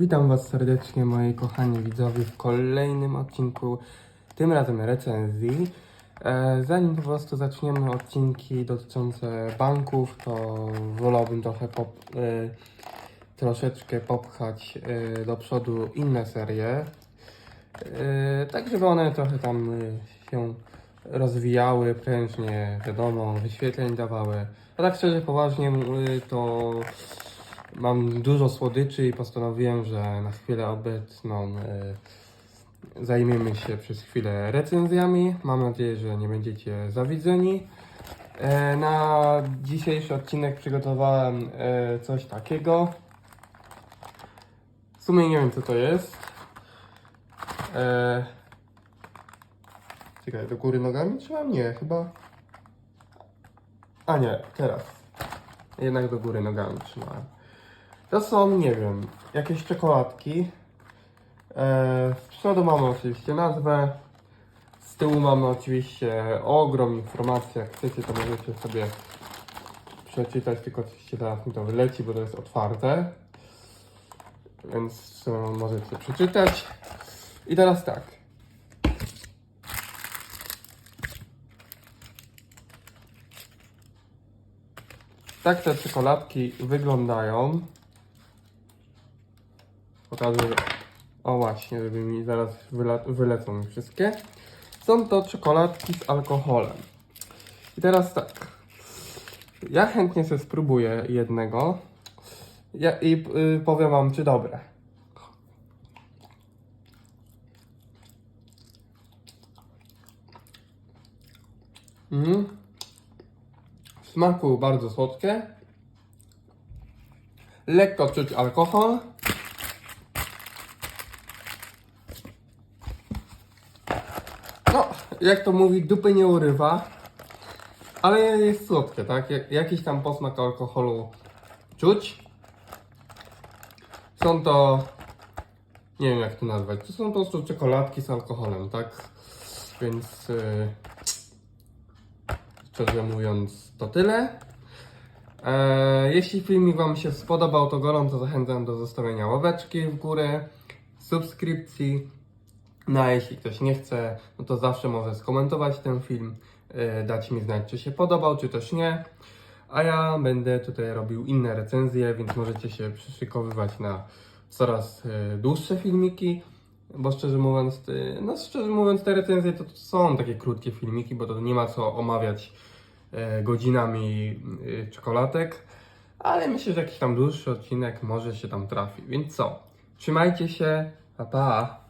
Witam Was serdecznie, moi kochani widzowie, w kolejnym odcinku, tym razem recenzji. E, zanim po prostu zaczniemy odcinki dotyczące banków, to wolałbym trochę pop, e, troszeczkę popchać e, do przodu inne serie, tak żeby one trochę tam się rozwijały, prężnie, wiadomo, wyświetleń dawały. A tak szczerze, poważnie, to Mam dużo słodyczy i postanowiłem, że na chwilę obecną e, zajmiemy się przez chwilę recenzjami. Mam nadzieję, że nie będziecie zawidzeni. E, na dzisiejszy odcinek przygotowałem e, coś takiego. W sumie nie wiem co to jest. E, czekaj, do góry nogami trzymam? Nie, chyba. A nie, teraz. Jednak do góry nogami trzymałem. To są, nie wiem, jakieś czekoladki. E, z przodu mamy oczywiście nazwę. Z tyłu mamy oczywiście ogrom informacji. Jak chcecie, to możecie sobie przeczytać, tylko oczywiście teraz mi to wyleci, bo to jest otwarte. Więc e, możecie przeczytać. I teraz tak. Tak te czekoladki wyglądają. Pokażę. O właśnie, żeby mi zaraz wylecą mi wszystkie. Są to czekoladki z alkoholem. I teraz tak. Ja chętnie sobie spróbuję jednego. Ja, I y, powiem wam, czy dobre. Mhm. W smaku bardzo słodkie. Lekko czuć alkohol. No, jak to mówi, dupy nie urywa, ale jest słodkie, tak? Jak, jakiś tam posmak alkoholu czuć. Są to, nie wiem jak to nazwać, to są po prostu czekoladki z alkoholem, tak? Więc yy, szczerze mówiąc to tyle. E, jeśli filmik Wam się spodobał, to gorąco zachęcam do zostawienia ławeczki w górę, subskrypcji. No a jeśli ktoś nie chce, no to zawsze może skomentować ten film, e, dać mi znać, czy się podobał, czy też nie. A ja będę tutaj robił inne recenzje, więc możecie się przyszykowywać na coraz e, dłuższe filmiki. Bo szczerze mówiąc, e, no szczerze mówiąc, te recenzje to, to są takie krótkie filmiki, bo to nie ma co omawiać godzinami czekoladek. Ale myślę, że jakiś tam dłuższy odcinek może się tam trafi. Więc co? Trzymajcie się, pa pa!